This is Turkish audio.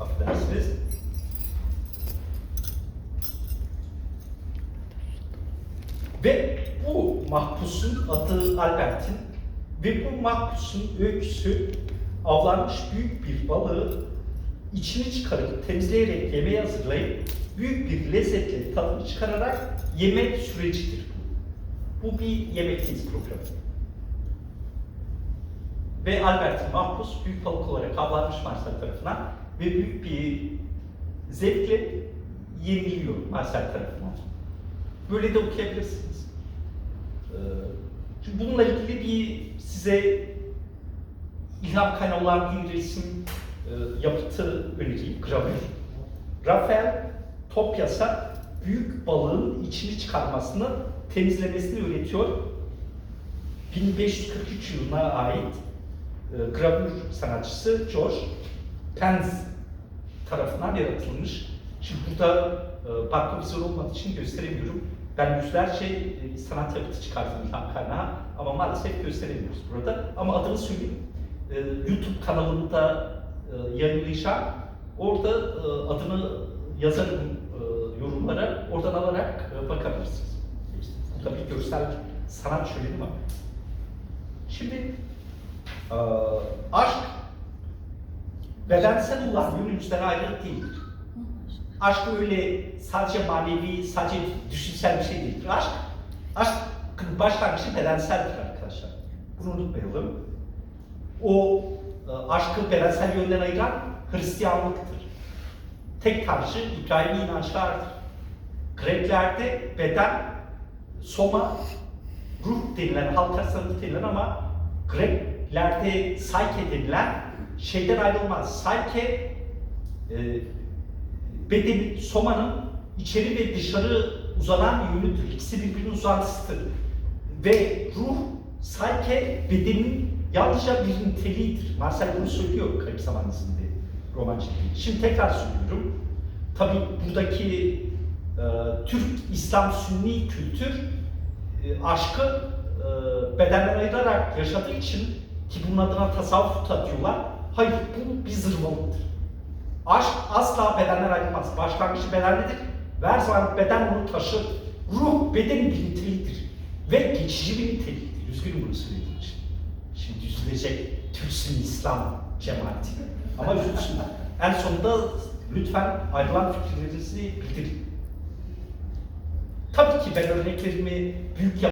Affedersiniz. Ve bu mahpusun adı Albert'in ve bu mahpusun öyküsü avlanmış büyük bir balığı içini çıkarıp temizleyerek yemeğe hazırlayıp büyük bir lezzetle tadını çıkararak yemek sürecidir bu. Bir yemekteyiz programı. Ve Albert'in mahpus büyük balık olarak avlanmış Marcel tarafından ve büyük bir zevkle yeniliyor Marcel tarafından. Böyle de okuyabilirsiniz. Ee, Şimdi bununla ilgili bir size ilham kaynağı olan bir resim e, yapıtı önereyim, gravür. Rafael Topyas'a büyük balığın içini çıkarmasını, temizlemesini öğretiyor. 1543 yılına ait e, gravür sanatçısı George Pence tarafından yaratılmış. Şimdi burada e, farklı vizyon olmadığı için gösteremiyorum. Ben yüzlerce e, sanat yapıtı ilham kaynağı ama maalesef gösteremiyoruz burada. Ama adını söyleyeyim. E, YouTube kanalımda e, yayınlayacağım. Orada e, adını yazarım e, yorumlara. Oradan alarak e, bakabilirsiniz. Bir görsel sanat şöleni var. Şimdi e, aşk bedensel olan yönümüzden ayrı değildir. Aşk öyle sadece manevi, sadece düşünsel bir şey değildir. Aşk, aşkın başlangıcı bedenseldir arkadaşlar. Bunu unutmayalım. O e, aşkı bedensel yönden ayıran Hristiyanlıktır. Tek tanrıcı İbrahim'i inançlardır. Greklerde beden, soma, ruh denilen, halk arasında denilen ama Greklerde psyche denilen şeyden ayrılmaz. Psyche e, bedenin, somanın içeri ve dışarı uzanan yönüdür. İkisi birbirinin uzantısıdır. Ve ruh, psyche bedenin yalnızca bir niteliğidir. Marcel bunu söylüyor Kayıp Zaman izinde roman çizdiği. Şimdi tekrar söylüyorum. Tabii buradaki e, Türk İslam Sünni kültür e, aşkı e, bedenden ayırarak yaşadığı için ki bunun adına tasavvuf da diyorlar. Hayır bu bir zırvalıktır. Aşk asla bedenden ayrılmaz. Başlangıcı bedendedir. Ve her zaman beden onu taşır. Ruh bedenin bir niteliğidir. Ve geçici bir niteliktir. Üzgünüm bunu söylediğim için. Şimdi üzülecek Türksün İslam cemaati. Ama üzülsün. En sonunda lütfen ayrılan fikirlerinizi bildirin. Tabii ki ben örneklerimi büyük